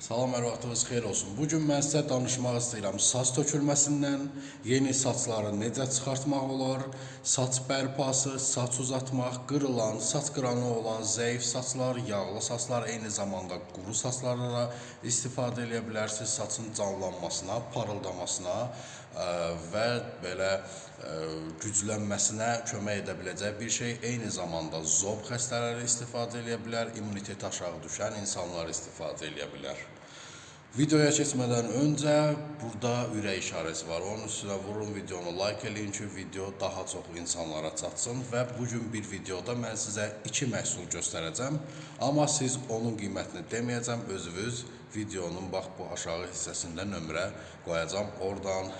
Salam, hər vaxtınız xeyir olsun. Bu gün mən sizə danışmaq istəyirəm saç tökülməsindən, yeni saçları necə çıxartmaq olar, saç bərpası, saç uzatmaq, qırılan, saç qıranı olan zəif saçlar, yağlı saçlar, eyni zamanda quru saçlara istifadə edə bilərsiniz saçın canlanmasına, parıldamasına və belə güclənməsinə kömək edə biləcək bir şey. Eyni zamanda zob xəstələri istifadə edə bilər, immunitet aşağı düşən insanlar istifadə edə bilər. Videoya keçmədən öncə burada ürək işarəsi var. Onun üstünə vurun, videonu like eləyin ki, video daha çox insanlara çatsın və bu gün bir videoda mən sizə iki məhsul göstərəcəm. Amma siz onun qiymətini deməyəcəm, özünüz videonun bax bu aşağı hissəsində nömrə qoyacam. Oradan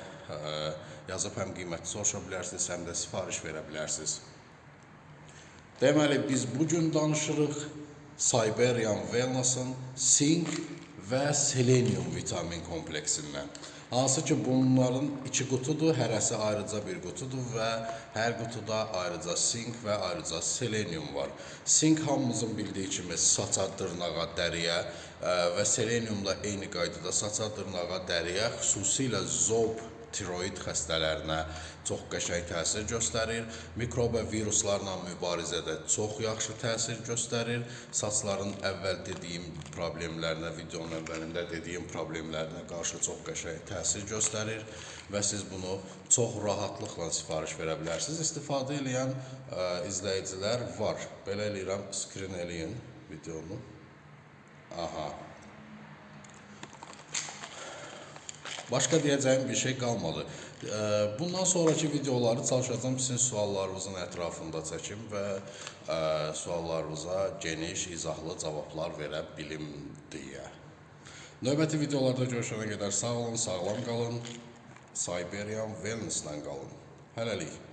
yazıb həm qiyməti soruşa bilərsiniz, həm də sifariş verə bilərsiniz. Deməli biz bu gün danışırıq Siberian Wellness-ın sink və selenium vitamin kompleksindən. Hansı ki bunların iki qutudur, hərəsi ayrıca bir qutudur və hər qutuda ayrıca sink və ayrıca selenium var. Sink hamımızın bildiyi kimi saça, dırnağa, dəriyə ə, və selenium da eyni qaydada saça, dırnağa, dəriyə, xüsusilə zob tiroid xəstələrinə çox qəşəng təsir göstərir. Mikrob və viruslarla mübarizədə çox yaxşı təsir göstərir. Saçların əvvəl dediyim problemlərinə, videonun əvvəlində dediyim problemlərinə qarşı çox qəşəng təsir göstərir və siz bunu çox rahatlıqla sifariş verə bilərsiniz. İstifadə edən ə, izləyicilər var. Belə eləyirəm, skrin eləyin videonu. Başqa deyəcəyim bir şey qalmadı. Bundan sonraki videoları çalışacağam sizin suallarınızın ətrafında çəkim və suallarınıza geniş, izahlı cavablar verə bilim deyə. Növbəti videolarda görüşənə qədər sağ olun, sağlam qalın. Siberian Wellness-lə qalın. Hələlik.